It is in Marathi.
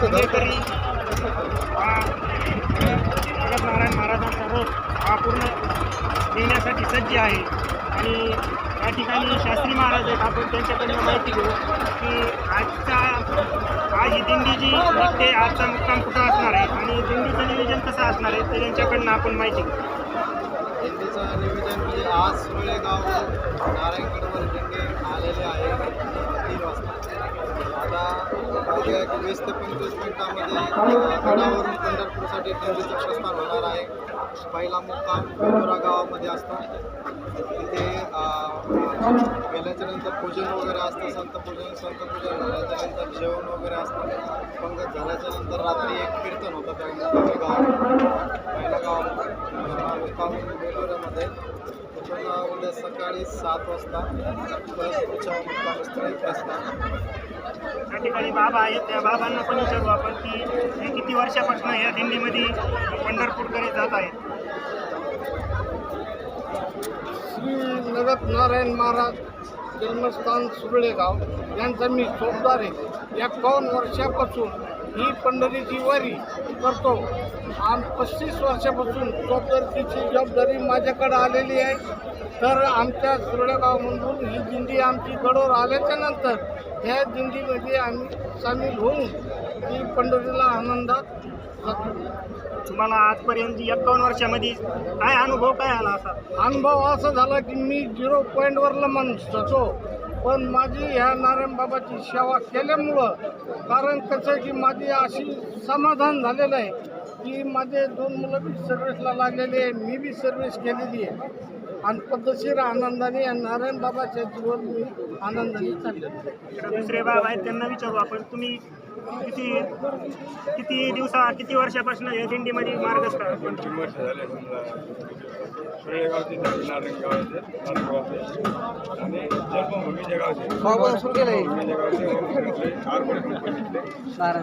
पुणेकरी हा जगत नारायण महाराजांचा रथ हा पूर्ण येण्यासाठी सज्ज आहे. आणि या ठिकाणी शास्त्री महाराज आहेत आपण त्यांच्याकडनं माहिती घेऊ की आजचा आज ही दिंडी जी निघते आजचा मुक्काम कुठं असणार आहे? आणि दिंडीचं नियोजन कसं असणार आहे ते त्यांच्याकडनं आपण माहिती घेऊ. दिंडीचं नियोजन म्हणजे आज सुळे गाव नारायणगडवर दिंडी आलेले आहे तीन वाजता आता बघूया की वीस ते पंचवीस मिनिटामध्ये गडावरून पंढरपूरसाठी दिंडीचं प्रस्थान होणार आहे पहिला मुक्काम बेलोरा गावामध्ये असतो तिथे अ, गेल्याच्यानंतर पूजन वगैरे असतं संत पूजन संत पूजन झाल्याच्यानंतर जेवण वगैरे असतं पंगत झाल्याच्यानंतर रात्री एक कीर्तन होतं त्या गाव गावात पहिल्या गावामध्ये मुक्काम बेलोऱ्यामध्ये उद्या सकाळी सात वाजता परत पुढच्या मुक्कामस्थळी प्रस्थान त्या ठिकाणी बाबा आहेत. त्या बाबांना पण विचारू आपण की हे किती वर्षापासून या दिंडीमध्ये पंढरपूरकडे जात आहेत. श्री नगत नारायण महाराज जन्मस्थान सुरळेगाव यांचा मी चोपदार आहे. एकावन्न वर्षापासून ही पंढरीची वारी करतो. आम पस्तीस वर्षापासून चोपदारीची जबाबदारी माझ्याकडे आलेली आहे. तर आमच्या सुरळेगावमधून ही दिंडी आमची गडवर आल्याच्यानंतर ह्या दिंडीमध्ये आम्ही सामील होऊन ही पंढरीला आनंदात जातो. तुम्हाला आजपर्यंत एकावन्न वर्षामध्ये काय अनुभव काय आला असा? अनुभव असा झाला की मी झिरो पॉईंटवरला माणूस होतो. पण माझी ह्या नारायण बाबाची सेवा केल्यामुळं कारण कसं आहे की माझी अशी समाधान झालेलं आहे की माझे दोन मुलं बी सर्व्हिसला लागलेले आहे मी बी सर्व्हिस केलेली आहे. आणि पद्धतशीर आनंदाने या नारायण बाबाच्या जीवन मी आनंदाने इकडे दुसरे बाबा आहेत त्यांना विचारू आपण. तुम्ही किती किती दिवसा किती वर्षापासून या दिंडीमध्ये मार्गस्थ आहात? दोन वर्ष झाले समजा. सुरेगावचे आणि जन्मभूमीच्या गावचे जन्मभूमीच्या चार